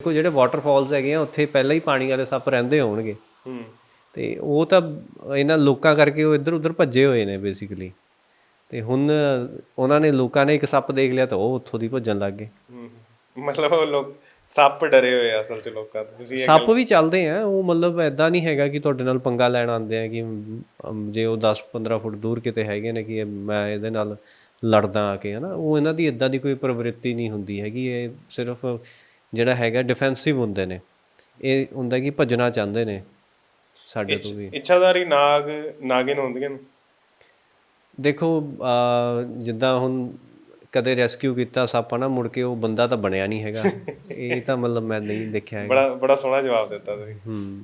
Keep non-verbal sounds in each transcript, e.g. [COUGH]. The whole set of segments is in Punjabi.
ਦੇਖੋ ਜਿਹੜੇ ਵਾਟਰਫਾਲਸ ਹੈਗੇ ਆ ਉੱਥੇ ਪਹਿਲਾਂ ਹੀ ਪਾਣੀ ਵਾਲੇ ਸੱਪ ਰਹਿੰਦੇ ਹੋਣਗੇ। ਹੂੰ। ਤੇ ਉਹ ਤਾਂ ਇਹਨਾਂ ਲੋਕਾਂ ਕਰਕੇ ਉਹ ਇੱਧਰ ਉੱਧਰ ਭੱਜੇ ਹੋਏ ਨੇ ਬੇਸਿਕਲੀ ਤੇ ਹੁਣ ਉਹਨਾਂ ਨੇ ਲੋਕਾਂ ਨੇ ਇੱਕ ਸੱਪ ਦੇਖ ਲਿਆ ਤਾਂ ਉਹ ਉੱਥੋਂ ਦੀ ਭੱਜਣ ਲੱਗ ਗਏ। ਹੂੰ ਮਤਲਬ ਉਹ ਲੋਕ ਸੱਪ ਡਰੇ ਹੋਏ ਆ ਅਸਲ ਚ ਲੋਕਾਂ ਤੋਂ। ਤੁਸੀਂ ਸੱਪ ਵੀ ਚੱਲਦੇ ਆ ਉਹ ਮਤਲਬ ਐਦਾਂ ਨਹੀਂ ਹੈਗਾ ਕਿ ਤੁਹਾਡੇ ਨਾਲ ਪੰਗਾ ਲੈਣ ਆਉਂਦੇ ਆ ਕਿ ਜੇ ਉਹ 10 15 ਫੁੱਟ ਦੂਰ ਕਿਤੇ ਹੈਗੇ ਨੇ ਕਿ ਮੈਂ ਇਹਦੇ ਨਾਲ ਲੜਦਾ ਆ ਕੇ ਹਨਾ। ਉਹ ਇਹਨਾਂ ਦੀ ਇਦਾਂ ਦੀ ਕੋਈ ਪ੍ਰਵਿਰਤੀ ਨਹੀਂ ਹੁੰਦੀ ਹੈਗੀ ਇਹ ਸਿਰਫ ਜਿਹੜਾ ਹੈਗਾ ਡਿਫੈਂਸਿਵ ਹੁੰਦੇ ਨੇ। ਇਹ ਹੁੰਦਾ ਕਿ ਭੱਜਣਾ ਚਾਹੁੰਦੇ ਨੇ ਸਾਡੇ ਤੋਂ ਵੀ। ਇੱਛਾਦਾਰੀ ਨਾਗ ਨਾਗਿਨ ਹੁੰਦੀਆਂ ਨੇ? ਦੇਖੋ ਜਿੱਦਾਂ ਹੁਣ ਕਦੇ ਰੈਸਕਿਊ ਕੀਤਾ ਸੱਪ ਨਾ ਮੁੜ ਕੇ ਉਹ ਬੰਦਾ ਤਾਂ ਬਣਿਆ ਨਹੀਂ ਹੈਗਾ। [LAUGHS] ਇਹ ਤਾਂ ਮਤਲਬ ਮੈਂ ਨਹੀਂ ਦੇਖਿਆ ਹੈਗਾ। ਬੜਾ ਬੜਾ ਸੋਹਣਾ ਜਵਾਬ ਦਿੱਤਾ ਤੁਸੀਂ। ਹੂੰ।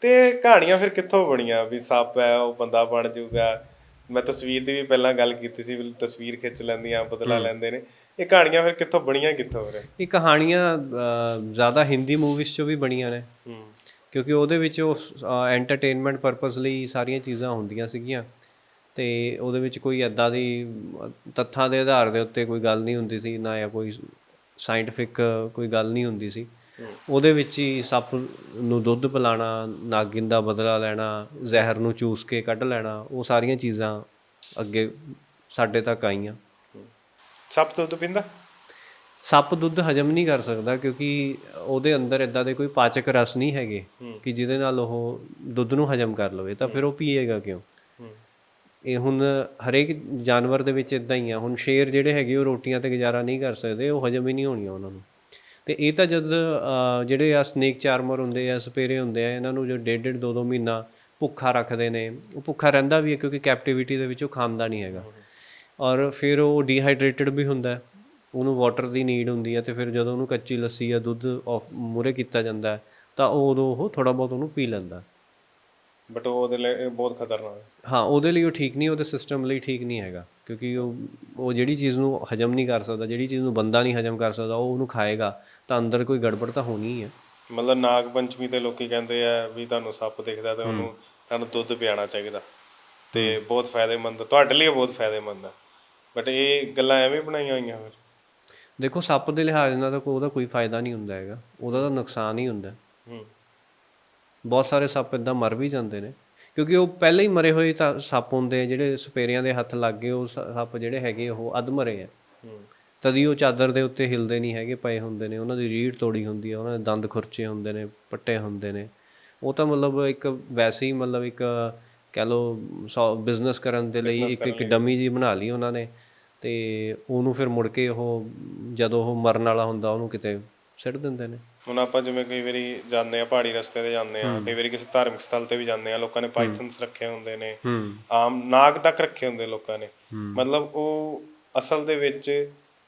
ਤੇ ਕਹਾਣੀਆਂ ਫਿਰ ਕਿੱਥੋਂ ਬਣੀਆਂ? ਵੀ ਸੱਪ ਹੈ ਉਹ ਬੰਦਾ ਬਣ ਜਾਊਗਾ ਮੈਂ ਤਸਵੀਰ ਦੀ ਵੀ ਪਹਿਲਾਂ ਗੱਲ ਕੀਤੀ ਸੀ ਤਸਵੀਰ ਖਿੱਚ ਲੈਂਦੀਆਂ ਬਦਲਾ ਲੈਂਦੇ ਨੇ। ਇਹ ਕਹਾਣੀਆਂ ਫਿਰ ਕਿੱਥੋਂ ਬਣੀਆਂ ਕਿੱਥੋਂ ਫਿਰ? ਇਹ ਕਹਾਣੀਆਂ ਜ਼ਿਆਦਾ ਹਿੰਦੀ ਮੂਵੀਜ਼ 'ਚੋਂ ਵੀ ਬਣੀਆਂ ਨੇ। ਕਿਉਂਕਿ ਉਹਦੇ ਵਿੱਚ ਉਹ ਐਂਟਰਟੇਨਮੈਂਟ ਪਰਪਸ ਲਈ ਸਾਰੀਆਂ ਚੀਜ਼ਾਂ ਹੁੰਦੀਆਂ ਸੀਗੀਆਂ। ਤੇ ਉਹਦੇ ਵਿੱਚ ਕੋਈ ਐਦਾਂ ਦੀ ਤੱਥਾਂ ਦੇ ਆਧਾਰ ਦੇ ਉੱਤੇ ਕੋਈ ਗੱਲ ਨਹੀਂ ਹੁੰਦੀ ਸੀ ਨਾ ਜਾਂ ਕੋਈ ਸਾਇੰਟਿਫਿਕ ਕੋਈ ਗੱਲ ਨਹੀਂ ਹੁੰਦੀ ਸੀ। ਉਹਦੇ ਵਿੱਚ ਹੀ ਸੱਪ ਨੂੰ ਦੁੱਧ ਪਿਲਾਣਾ ਨਾਗਿਨ ਦਾ ਬਦਲਾ ਲੈਣਾ ਜ਼ਹਿਰ ਨੂੰ ਚੂਸ ਕੇ ਕੱਢ ਲੈਣਾ ਉਹ ਸਾਰੀਆਂ ਚੀਜ਼ਾਂ ਅੱਗੇ ਸਾਡੇ ਤੱਕ ਆਈਆਂ। ਸੱਪ ਦੁੱਧ ਪੀਂਦਾ? ਸੱਪ ਦੁੱਧ ਹਜਮ ਨਹੀਂ ਕਰ ਸਕਦਾ ਕਿਉਂਕਿ ਉਹਦੇ ਅੰਦਰ ਇਦਾਂ ਦੇ ਕੋਈ ਪਾਚਕ ਰਸ ਨਹੀਂ ਹੈਗੇ ਕਿ ਜਿਹਦੇ ਨਾਲ ਉਹ ਦੁੱਧ ਨੂੰ ਹਜਮ ਕਰ ਲਵੇ। ਤਾਂ ਫਿਰ ਉਹ ਪੀਏਗਾ ਕਿਉਂ? ਇਹ ਹੁਣ ਹਰੇਕ ਜਾਨਵਰ ਦੇ ਵਿੱਚ ਇਦਾਂ ਹੀ ਆ। ਹੁਣ ਸ਼ੇਰ ਜਿਹੜੇ ਹੈਗੇ ਉਹ ਰੋਟੀਆਂ ਤੇ ਗੁਜ਼ਾਰਾ ਨਹੀਂ ਕਰ ਸਕਦੇ ਉਹ ਹਜਮ ਹੀ ਨਹੀਂ ਹੋਣੀਆਂ ਉਹਨਾਂ ਨੂੰ। ਤੇ ਇਹ ਤਾਂ ਜਦ ਜਿਹੜੇ ਆ ਸਨੇਕ ਚਾਰਮਰ ਹੁੰਦੇ ਆ ਸਪੇਰੇ ਹੁੰਦੇ ਆ ਇਹਨਾਂ ਨੂੰ ਜੋ ਡੇਢ ਡੇਢ ਦੋ ਦੋ ਮਹੀਨਾ ਭੁੱਖਾ ਰੱਖਦੇ ਨੇ। ਉਹ ਭੁੱਖਾ ਰਹਿੰਦਾ ਵੀ ਹੈ ਕਿਉਂਕਿ ਕੈਪਟੀਵਿਟੀ ਦੇ ਵਿੱਚ ਉਹ ਖਾਂਦਾ ਨਹੀਂ ਹੈਗਾ। ਔਰ ਫਿਰ ਉਹ ਡੀਹਾਈਡਰੇਟਡ ਵੀ ਹੁੰਦਾ ਹੈ। ਉਹਨੂੰ ਵਾਟਰ ਦੀ ਨੀਡ ਹੁੰਦੀ ਹੈ ਤੇ ਫਿਰ ਜਦੋਂ ਉਹਨੂੰ ਕੱਚੀ ਲੱਸੀ ਜਾਂ ਦੁੱਧ ਮੂਰੇ ਕੀਤਾ ਜਾਂਦਾ ਹੈ, ਤਾਂ ਉਹ ਉਦੋਂ ਉਹ ਥੋੜਾ ਬਹੁਤ ਉਹਨੂੰ ਪੀ ਲੈਂਦਾ ਬਟ ਉਹ ਉਹਦੇ ਲਈ ਬਹੁਤ ਖਤਰਨਾਕ ਹੈ। ਹਾਂ ਉਹਦੇ ਲਈ ਉਹ ਠੀਕ ਨਹੀਂ ਉਹਦੇ ਸਿਸਟਮ ਲਈ ਠੀਕ ਨਹੀਂ ਹੈਗਾ। ਕਿਉਂਕਿ ਉਹ ਉਹ ਜਿਹੜੀ ਚੀਜ਼ ਨੂੰ ਹਜਮ ਨਹੀਂ ਕਰ ਸਕਦਾ ਜਿਹੜੀ ਚੀਜ਼ ਨੂੰ ਬੰਦਾ ਨਹੀਂ ਹਜਮ ਕਰ ਸਕਦਾ ਉਹ ਉਹਨੂੰ ਖਾਏਗਾ ਤਾਂ ਅੰਦਰ ਕੋਈ ਗੜਬੜ ਤਾਂ ਹੋਣੀ ਹੀ ਹੈ। ਮਤਲਬ ਨਾਗ ਪੰਚਮੀ ਤੇ ਲੋਕੀ ਕਹਿੰਦੇ ਆ ਵੀ ਤੁਹਾਨੂੰ ਸੱਪ ਦਿਖਦਾ ਤੇ ਉਹਨੂੰ ਤੁਹਾਨੂੰ ਦੁੱਧ ਪਿਆਣਾ ਚਾਹੀਦਾ। ਤੇ ਬਹੁਤ ਫਾਇਦੇਮੰਦ। ਤੁਹਾਡੇ ਲਈ ਬਹੁਤ ਫਾਇਦੇਮੰਦ ਆ ਬਟ ਇਹ ਗੱਲਾਂ ਐਵੇਂ ਬਣਾਈਆਂ ਹੋਈਆਂ ਫਿਰ। ਦੇਖੋ ਸੱਪ ਦੇ ਲਿਹਾਜ਼ ਨਾਲ ਤਾਂ ਕੋਈ ਉਹਦਾ ਕੋਈ ਫਾਇਦਾ ਨਹੀਂ ਹੁੰਦਾ ਹੈਗਾ। ਉਹਦਾ ਤਾਂ ਨੁਕਸਾਨ ਹੀ ਹੁੰਦਾ। ਹੂੰ। ਬਹੁਤ ਸਾਰੇ ਸੱਪ ਇਦਾਂ ਮਰ ਵੀ ਜਾਂਦੇ ਨੇ। ਕਿਉਂਕਿ ਉਹ ਪਹਿਲਾਂ ਹੀ ਮਰੇ ਹੋਏ ਤਾਂ ਸੱਪ ਹੁੰਦੇ ਆ ਜਿਹੜੇ ਸਪੇਰਿਆਂ ਦੇ ਹੱਥ ਲੱਗ ਗਏ ਉਹ ਸੱਪ ਜਿਹੜੇ ਹੈਗੇ ਉਹ ਅਧ ਮਰੇ ਆ। ਹੂੰ। ਤਦੀ ਉਹ ਚਾਦਰ ਦੇ ਉੱਤੇ ਹਿਲਦੇ ਨਹੀਂ ਹੈਗੇ ਪਏ ਹੁੰਦੇ ਨੇ। ਉਹਨਾਂ ਦੀ ਰੀੜ ਤੋੜੀ ਹੁੰਦੀ ਆ ਉਹਨਾਂ ਦੇ ਦੰਦ ਖੁਰਚੇ ਹੁੰਦੇ ਨੇ ਪੱਟੇ ਹੁੰਦੇ ਨੇ। ਉਹ ਤਾਂ ਮਤਲਬ ਇੱਕ ਵੈਸੇ ਹੀ ਮਤਲਬ ਇੱਕ ਕਹਿ ਲੋ ਬਿਜ਼ਨਸ ਕਰਨ ਦੇ ਲਈ ਇੱਕ ਇੱਕ ਡਮੀ ਜੀ ਬਣਾ ਲਈ ਉਹਨਾਂ ਨੇ। ਤੇ ਉਹਨੂੰ ਫਿਰ ਮੁੜ ਕੇ ਉਹ ਜਦੋਂ ਉਹ ਮਰਨ ਵਾਲਾ ਹੁੰਦਾ ਉਹਨੂੰ ਕਿਤੇ ਸਿੱਟ ਦਿੰਦੇ ਨੇ। ਹੁਣ ਆਪਾਂ ਜਿਵੇਂ ਕਈ ਵਾਰੀ ਜਾਂਦੇ ਆ ਪਹਾੜੀ ਰਸਤੇ ਤੇ ਜਾਂਦੇ ਆ ਕਈ ਵਾਰੀ ਕਿਸੇ ਧਾਰਮਿਕ ਸਥਲ ਤੇ ਵੀ ਜਾਂਦੇ ਆ ਲੋਕਾਂ ਨੇ ਪਾਈਥਨਸ ਰੱਖੇ ਹੁੰਦੇ ਨੇ ਆਮ ਨਾਗ ਤੱਕ ਰੱਖੇ ਹੁੰਦੇ ਲੋਕਾਂ ਨੇ। ਮਤਲਬ ਉਹ ਅਸਲ ਦੇ ਵਿੱਚ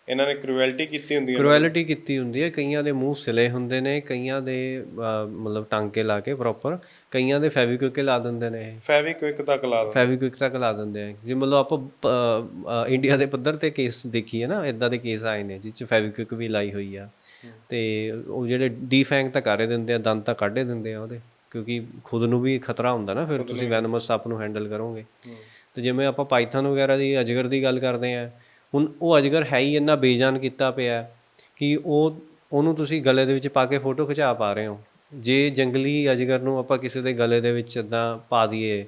ਇਹਨਾਂ ਨੇ ਕ੍ਰੂਐਲਿਟੀ ਕੀਤੀ ਹੁੰਦੀ ਹੈ ਕ੍ਰੂਐਲਿਟੀ ਕੀਤੀ ਹੁੰਦੀ ਹੈ। ਕਈਆਂ ਦੇ ਮੂੰਹ ਸਿਲੇ ਹੁੰਦੇ ਨੇ ਕਈਆਂ ਦੇ ਮਤਲਬ ਟਾਂਕੇ ਲਾ ਕੇ ਪ੍ਰੋਪਰ ਕਈਆਂ ਦੇ ਫੈਵਿਕਵਿਕ ਲਾ ਦਿੰਦੇ ਨੇ ਫੈਵਿਕਵਿਕ ਤੱਕ ਲਾ ਦਿੰਦੇ। ਫੈਵਿਕਵਿਕ ਤੱਕ ਲਾ ਦਿੰਦੇ ਆ। ਜੇ ਮਤਲਬ ਆਪਾਂ ਇੰਡੀਆ ਦੇ ਪੱਧਰ ਤੇ ਕੇਸ ਦੇਖੀਏ ਨਾ ਇਦਾਂ ਦੇ ਕੇਸ ਆਏ ਨੇ ਜਿਸ ਚ ਫੈਵਿਕਵਿਕ ਵੀ ਲਾਈ ਹੋਈ ਆ। ਤੇ ਉਹ ਜਿਹੜੇ ਡੀਫੈਂਗ ਤਾਂ ਕਰੇ ਦਿੰਦੇ ਆ ਦੰਦ ਤਾਂ ਕੱਢੇ ਦਿੰਦੇ ਆ ਉਹਦੇ ਕਿਉਂਕਿ ਖੁਦ ਨੂੰ ਵੀ ਖਤਰਾ ਹੁੰਦਾ ਨਾ ਫਿਰ ਤੁਸੀਂ ਵੈਨਮਸ ਸੱਪ ਨੂੰ ਹੈਂਡਲ ਕਰੋਗੇ। ਤੇ ਜਿਵੇਂ ਆਪਾਂ ਪਾਈਥਨ ਵਗੈਰਾ ਦੀ ਅਜਗਰ ਦੀ ਗੱਲ ਕਰਦੇ ਆ ਹੁਣ ਉਹ ਅਜਗਰ ਹੈ ਹੀ ਇੰਨਾ ਬੇਜਾਨ ਕੀਤਾ ਪਿਆ ਕਿ ਉਹ ਉਹਨੂੰ ਤੁਸੀਂ ਗਲੇ ਦੇ ਵਿੱਚ ਪਾ ਕੇ ਫੋਟੋ ਖਿਚਾ ਪਾ ਰਹੇ ਹੋ। ਜੇ ਜੰਗਲੀ ਅਜਗਰ ਨੂੰ ਆਪਾਂ ਕਿਸੇ ਦੇ ਗਲੇ ਦੇ ਵਿੱਚ ਇਦਾਂ ਪਾ ਦਈਏ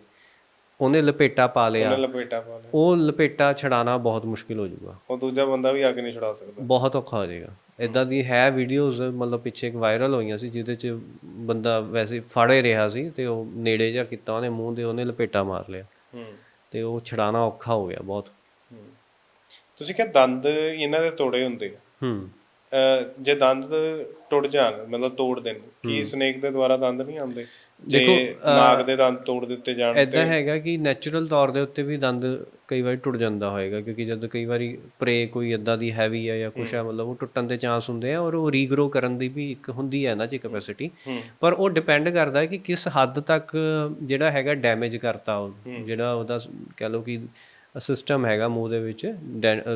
ਉਹਨੇ ਲਪੇਟਾ ਪਾ ਲਿਆ। ਉਹਨਾਂ ਲਪੇਟਾ ਪਾ ਲਿਆ। ਉਹ ਲਪੇਟਾ ਛਡਾਣਾ ਬਹੁਤ ਮੁਸ਼ਕਿਲ ਹੋ ਜਾਊਗਾ। ਉਹ ਦੂਜਾ ਬੰਦਾ ਵੀ ਆ ਕੇ ਨਹੀਂ ਛੁਡਾ ਸਕਦਾ। ਬਹੁਤ ਔਖਾ ਹੋ ਜਾਏਗਾ। ਇਦਾਂ ਦੀ ਹੈ ਵੀਡੀਓਜ਼ ਮਤਲਬ ਪਿੱਛੇ ਇੱਕ ਵਾਇਰਲ ਹੋਈਆਂ ਸੀ ਜਿਹਦੇ ਚ ਬੰਦਾ ਵੈਸੇ ਫੜੇ ਰਿਹਾ ਸੀ ਤੇ ਉਹ ਨੇੜੇ ਜਾ ਕੀਤਾ ਉਹਨੇ ਮੂੰਹ ਦੇ ਉਹਨੇ ਲਪੇਟਾ ਮਾਰ ਲਿਆ। ਹੂੰ। ਤੇ ਉਹ ਛਡਾਣਾ ਔਖਾ ਹੋ ਗਿਆ ਬਹੁਤ। ਤੁਸੀਂ ਕਿਹਾ ਦੰਦ ਇਹਨਾਂ ਦੇ ਤੋੜੇ ਹੁੰਦੇ ਆ। ਹੂੰ। ਜੇ ਦੰਦ ਟੁੱਟ ਜਾਣ ਮਤਲਬ ਤੋੜ ਦੇਣ ਕੀ ਸਨੇਕ ਦੇ ਦੁਆਰਾ ਦੰਦ ਨਹੀਂ ਆਉਂਦੇ? ਜੇ ਨਾਗ ਦੇ ਦੰਦ ਤੋੜ ਦਿੱਤੇ ਜਾਣ ਇਦਾਂ ਹੈਗਾ ਕਿ ਨੈਚੁਰਲ ਤੌਰ ਦੇ ਉੱਤੇ ਵੀ ਦੰਦ ਕਈ ਵਾਰੀ ਟੁੱਟ ਜਾਂਦਾ ਹੋਏਗਾ ਕਿਉਂਕਿ ਜਦ ਕਈ ਵਾਰੀ ਪ੍ਰੇ ਕੋਈ ਇਦਾਂ ਦੀ ਹੈਵੀ ਹੈ ਜਾਂ ਕੁਛ ਹੈ। ਮਤਲਬ ਉਹ ਟੁੱਟਣ ਦੇ ਚਾਂਸ ਹੁੰਦੇ ਆ ਔਰ ਉਹ ਰੀਗਰੋ ਕਰਨ ਦੀ ਵੀ ਇੱਕ ਹੁੰਦੀ ਹੈ ਨਾ ਜੀ ਕੈਪੈਸਿਟੀ ਪਰ ਉਹ ਡਿਪੈਂਡ ਕਰਦਾ ਹੈ ਕਿ ਕਿਸ ਹੱਦ ਤੱਕ ਜਿਹੜਾ ਹੈਗਾ ਡੈਮੇਜ ਕਰਤਾ ਉਹ ਜਿਹੜਾ ਉਹਦਾ ਕਹਿ ਲਓ ਕਿ ਸਿਸਟਮ ਹੈਗਾ ਮੂੰਹ ਦੇ ਵਿੱਚ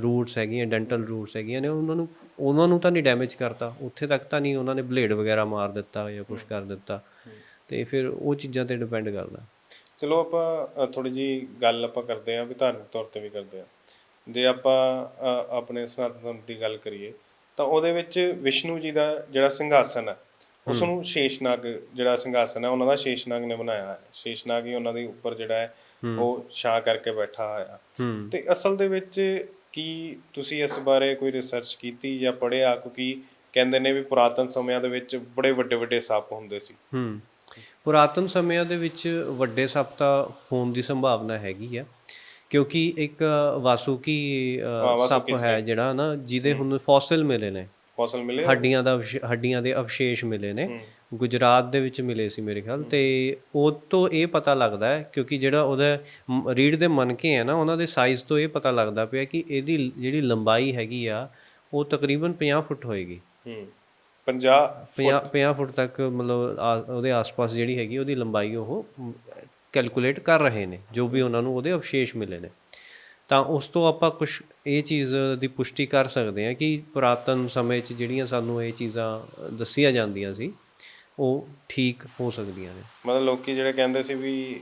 ਰੂਟਸ ਹੈਗੀਆਂ ਡੈਂਟਲ ਰੂਟਸ ਹੈਗੀਆਂ ਨੇ ਉਹਨਾਂ ਨੂੰ ਉਹਨਾਂ ਨੂੰ ਤਾਂ ਨਹੀਂ ਡੈਮੇਜ ਕਰਤਾ। ਉੱਥੇ ਤੱਕ ਤਾਂ ਨਹੀਂ ਉਹਨਾਂ ਨੇ ਬਲੇਡ ਵਗੈਰਾ ਮਾਰ ਦਿੱਤਾ ਜਾਂ ਕੁਝ ਕਰ ਦਿੱਤਾ। ਤੇ ਫਿਰ ਉਹ ਚੀਜ਼ਾਂ ਤੇ ਡਿਪੈਂਡ ਕਰਦਾ। ਚਲੋ ਆਪਾਂ ਥੋੜੀ ਜੀ ਗੱਲ ਆਪਾਂ ਕਰਦੇ ਆਂ ਵੀ ਧਾਰਮਿਕ ਤੌਰ ਤੇ ਵੀ ਕਰਦੇ ਆਂ ਜੇ ਆਪਾਂ ਆਪਣੇ ਸਨਾਤਨ ਧਰਮ ਦੀ ਗੱਲ ਕਰੀਏ ਤਾਂ ਉਹਦੇ ਵਿੱਚ ਵਿਸ਼ਨੂੰ ਜੀ ਦਾ ਜਿਹੜਾ ਸਿੰਘਾਸਨ ਹੈ ਉਸ ਨੂੰ ਸ਼ੇਸ਼ਨਾਗ ਜਿਹੜਾ ਸਿੰਘਾਸਨ ਹੈ ਉਹਨਾਂ ਦਾ ਸ਼ੇਸ਼ਨਾਗ ਨੇ ਬਣਾਇਆ ਹੈ। ਸ਼ੇਸ਼ਨਾਗ ਹੀ ਉਹਨਾਂ ਦੇ ਉੱਪਰ ਜਿਹੜਾ ਹੈ ਉਹ ਛਾਂ ਕਰਕੇ ਬੈਠਾ ਹੂੰ। ਤੇ ਅਸਲ ਦੇ ਵਿੱਚ ਕੀ ਤੁਸੀਂ ਇਸ ਬਾਰੇ ਕੋਈ ਰਿਸਰਚ ਕੀਤੀ ਜਾਂ ਪੜ੍ਹਿਆ? ਕਿਉਂਕਿ ਕਹਿੰਦੇ ਨੇ ਵੀ ਪੁਰਾਤਨ ਸਮਿਆਂ ਦੇ ਵਿੱਚ ਬੜੇ ਵੱਡੇ ਵੱਡੇ ਸੱਪ ਹੁੰਦੇ ਸੀ। ਹੂੰ। ਪੁਰਾਤਨ ਸਮਿਆਂ ਦੇ ਵਿੱਚ ਵੱਡੇ ਸੱਪ ਤਾਂ ਹੋਣ ਦੀ ਸੰਭਾਵਨਾ ਹੈਗੀ ਆ। ਕਿਉਂਕਿ ਇੱਕ ਵਾਸੂਕੀ ਸੱਪ ਹੈ ਜਿਹੜਾ ਨਾ ਜਿਹਦੇ ਹੁਣ ਫੋਸਿਲ ਮਿਲੇ ਨੇ। ਫਸਲ ਮਿਲੇ ਹੱਡੀਆਂ ਦਾ ਹੱਡੀਆਂ ਦੇ ਅਵਸ਼ੇਸ਼ ਮਿਲੇ ਨੇ। ਗੁਜਰਾਤ ਦੇ ਵਿੱਚ ਮਿਲੇ ਸੀ ਮੇਰੇ ਖਿਆਲ ਤੇ ਉਹ ਤੋਂ ਇਹ ਪਤਾ ਲੱਗਦਾ ਹੈ ਕਿਉਂਕਿ ਜਿਹੜਾ ਉਹਦਾ ਰੀੜ ਦੇ ਮਣਕੇ ਆ ਨਾ ਉਹਨਾਂ ਦੇ ਸਾਈਜ਼ ਤੋਂ ਇਹ ਪਤਾ ਲੱਗਦਾ ਪਿਆ ਕਿ ਇਹਦੀ ਜਿਹੜੀ ਲੰਬਾਈ ਹੈਗੀ ਆ ਉਹ ਤਕਰੀਬਨ 50 ਫੁੱਟ ਹੋਏਗੀ। ਹੂੰ 50 50 50 ਫੁੱਟ ਤੱਕ ਮਤਲਬ ਉਹਦੇ ਆਸ-ਪਾਸ ਜਿਹੜੀ ਹੈਗੀ ਉਹਦੀ ਲੰਬਾਈ ਉਹ ਕੈਲਕੂਲੇਟ ਕਰ ਰਹੇ ਨੇ ਜੋ ਵੀ ਉਹਨਾਂ ਨੂੰ ਉਹਦੇ ਅਵਸ਼ੇਸ਼ ਮਿਲੇ ਨੇ। ਤਾਂ ਉਸ ਤੋਂ ਆਪਾਂ ਕੁਝ ਇਹ ਚੀਜ਼ ਦੀ ਪੁਸ਼ਟੀ ਕਰ ਸਕਦੇ ਹਾਂ ਕਿ ਪੁਰਾਤਨ ਸਮੇਂ 'ਚ ਜਿਹੜੀਆਂ ਸਾਨੂੰ ਇਹ ਚੀਜ਼ਾਂ ਦੱਸੀਆਂ ਜਾਂਦੀਆਂ ਸੀ ਉਹ ਠੀਕ ਹੋ ਸਕਦੀਆਂ ਨੇ। ਮਤਲਬ ਲੋਕੀ ਜਿਹੜੇ ਕਹਿੰਦੇ ਸੀ ਵੀ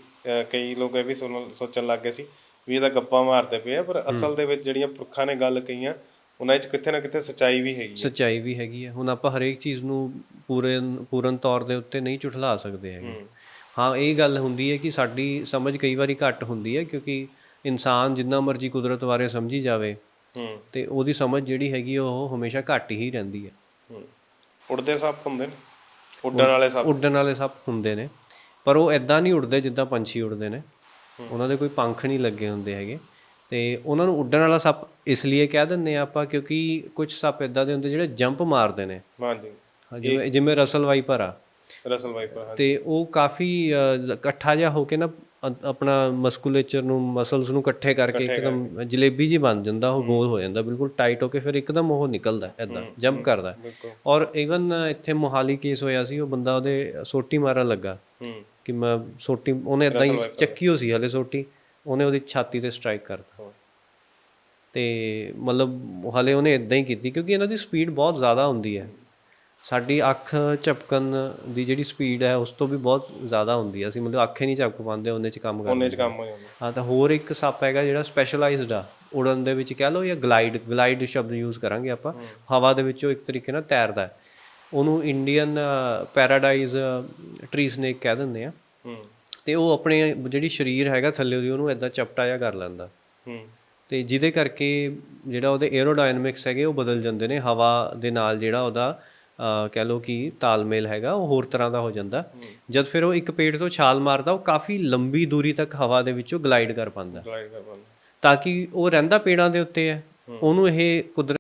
ਕਈ ਲੋਕ ਇਹ ਵੀ ਸੋਚਣ ਲੱਗ ਗਏ ਸੀ ਵੀ ਇਹਦਾ ਗੱਪਾਂ ਮਾਰਦੇ ਪਏ ਆ ਪਰ ਅਸਲ ਦੇ ਵਿੱਚ ਜਿਹੜੀਆਂ ਪੁਰਖਾਂ ਨੇ ਗੱਲ ਕਹੀਆਂ ਉਹਨਾਂ ਵਿੱਚ ਕਿਤੇ ਨਾ ਕਿਤੇ ਸੱਚਾਈ ਵੀ ਹੈਗੀ ਹੈ ਸੱਚਾਈ ਵੀ ਹੈਗੀ ਹੈ ਹੁਣ ਆਪਾਂ ਹਰੇਕ ਚੀਜ਼ ਨੂੰ ਪੂਰਨ ਪੂਰਨ ਤੌਰ ਦੇ ਉੱਤੇ ਨਹੀਂ ਝੁਠਲਾ ਸਕਦੇ ਹੈਗੇ। ਹਾਂ। ਇਹ ਗੱਲ ਹੁੰਦੀ ਹੈ ਕਿ ਸਾਡੀ ਸਮਝ ਕਈ ਵਾਰੀ ਘੱਟ ਹੁੰਦੀ ਹੈ ਕਿਉਂਕਿ ਇਨਸਾਨ ਜਿੰਨਾ ਮਰਜ਼ੀ ਕੁਦਰਤ ਬਾਰੇ ਸਮਝੀ ਜਾਵੇ ਹੂੰ। ਤੇ ਉਹਦੀ ਸਮਝ ਜਿਹੜੀ ਹੈਗੀ ਉਹ ਹਮੇਸ਼ਾ ਘੱਟ ਹੀ ਰਹਿੰਦੀ ਹੈ। ਹੂੰ। ਉੜਦੇ ਸੱਪ ਹੁੰਦੇ ਨੇ। ਉੱਡਣ ਵਾਲੇ ਸੱਪ। ਉੱਡਣ ਵਾਲੇ ਸੱਪ ਹੁੰਦੇ ਨੇ। ਪਰ ਉਹ ਐਦਾਂ ਨਹੀਂ ਉੱਡਦੇ ਜਿੱਦਾਂ ਪੰਛੀ ਉੱਡਦੇ ਨੇ। ਉਹਨਾਂ ਦੇ ਕੋਈ ਪੰਖ ਨਹੀਂ ਲੱਗੇ ਹੁੰਦੇ ਹੈਗੇ। ਤੇ ਉਹਨਾਂ ਨੂੰ ਉੱਡਣ ਵਾਲਾ ਸੱਪ ਇਸ ਲਈ ਕਹਿ ਦਿੰਦੇ ਆ ਆਪਾਂ ਕਿਉਂਕਿ ਕੁਝ ਸੱਪ ਐਦਾਂ ਦੇ ਹੁੰਦੇ ਜਿਹੜੇ ਜੰਪ ਮਾਰਦੇ ਨੇ। ਹਾਂਜੀ। ਹਾਂ, ਜਿਵੇਂ ਜਿਵੇਂ ਰਸਲ ਵਾਈਪਰ ਆ। ਰਸਲ ਵਾਈਪਰ ਤੇ ਉਹ ਕਾਫੀ ਇਕੱਠਾ ਜਿਹਾ ਹੋ ਕੇ ਨਾ ਆਪਣਾ ਮਸਕੂਲੇਚਰ ਨੂੰ ਮਸਲਸ ਨੂੰ ਇਕੱਠੇ ਕਰਕੇ ਇੱਕਦਮ ਜਲੇਬੀ ਜੀ ਬਣ ਜਾਂਦਾ ਉਹ ਗੋਲ ਹੋ ਜਾਂਦਾ ਬਿਲਕੁਲ ਟਾਈਟ ਹੋ ਕੇ ਫਿਰ ਇੱਕਦਮ ਉਹ ਨਿਕਲਦਾ ਐਦਾਂ ਜੰਪ ਕਰਦਾ ਔਰ ਇਵਨ ਇੱਥੇ ਮੋਹਾਲੀ ਕੇਸ ਹੋਇਆ ਸੀ ਉਹ ਬੰਦਾ ਉਹਦੇ ਸੋਟੀ ਮਾਰਨ ਲੱਗਾ। ਕਿ ਮੈਂ ਸੋਟੀ ਉਹਨੇ ਇਦਾਂ ਹੀ ਚੱਕੀ ਹੋ ਸੀ ਹਲੇ ਸੋਟੀ ਉਹਨੇ ਉਹਦੀ ਛਾਤੀ ਤੇ ਸਟ੍ਰਾਈਕ ਕਰਤਾ। ਤੇ ਮਤਲਬ ਹਲੇ ਉਹਨੇ ਇਦਾਂ ਹੀ ਕੀਤੀ ਕਿਉਂਕਿ ਇਹਨਾਂ ਦੀ ਸਪੀਡ ਬਹੁਤ ਜ਼ਿਆਦਾ ਹੁੰਦੀ ਹੈ। ਸਾਡੀ ਅੱਖ ਝਪਕਣ ਦੀ ਜਿਹੜੀ ਸਪੀਡ ਹੈ ਉਸ ਤੋਂ ਵੀ ਬਹੁਤ ਜ਼ਿਆਦਾ ਹੁੰਦੀ ਹੈ ਅਸੀਂ ਮਤਲਬ ਅੱਖੇ ਨਹੀਂ ਝਪਕ ਪਾਉਂਦੇ ਉਹਨੇ ਚ ਕੰਮ ਕਰਦੇ ਉਹਨੇ ਚ ਕੰਮ ਹੋ ਜਾਂਦਾ। ਹਾਂ ਤਾਂ ਹੋਰ ਇੱਕ ਸੱਪ ਹੈਗਾ ਜਿਹੜਾ ਸਪੈਸ਼ਲਾਈਜ਼ਡ ਆ। ਉੜਨ ਦੇ ਵਿੱਚ ਕਹਿ ਲਓ ਜਾਂ ਗਲਾਈਡ ਗਲਾਈਡ ਸ਼ਬਦ ਯੂਜ਼ ਕਰਾਂਗੇ ਆਪਾਂ। ਹਵਾ ਦੇ ਵਿੱਚੋਂ ਇੱਕ ਤਰੀਕੇ ਨਾਲ ਤੈਰਦਾ ਹੈ। ਉਹਨੂੰ ਇੰਡੀਅਨ ਪੈਰਾਡਾਈਜ਼ ਟਰੀ ਸਨੇਕ ਕਹਿ ਦਿੰਦੇ ਆ। ਹੂੰ। ਤੇ ਉਹ ਆਪਣੇ ਜਿਹੜੀ ਸਰੀਰ ਹੈਗਾ ਥੱਲੇ ਉਹਦੀ ਉਹਨੂੰ ਇਦਾਂ ਚਪਟਾ ਜਿਹਾ ਕਰ ਲੈਂਦਾ। ਹੂੰ। ਤੇ ਜਿਹਦੇ ਕਰਕੇ ਜਿਹੜਾ ਉਹਦੇ 에어ਰੋਡਾਇਨਾਮਿਕਸ ਹੈਗੇ ਉਹ ਬਦਲ ਜਾਂਦੇ ਨੇ। ਹਵਾ ਦੇ ਨਾਲ ਜਿਹੜਾ ਉਹਦਾ ਕਹਿ ਲਓ ਕਿ ਤਾਲਮੇਲ ਹੈਗਾ ਉਹ ਹੋਰ ਤਰ੍ਹਾਂ ਦਾ ਹੋ ਜਾਂਦਾ। ਜਦ ਫਿਰ ਉਹ ਇੱਕ ਪੇੜ ਤੋਂ ਛਾਲ ਮਾਰਦਾ ਉਹ ਕਾਫੀ ਲੰਬੀ ਦੂਰੀ ਤੱਕ ਹਵਾ ਦੇ ਵਿੱਚੋਂ ਗਲਾਈਡ ਕਰ ਪਾਉਂਦਾ। ਗਲਾਈਡ ਕਰ ਪਾਉਂਦਾ। ਤਾਂ ਕਿ ਉਹ ਰਹਿੰਦਾ ਪੇੜਾਂ ਦੇ ਉੱਤੇ ਹੈ। ਉਹਨੂੰ ਇਹ ਕੁਦਰਤ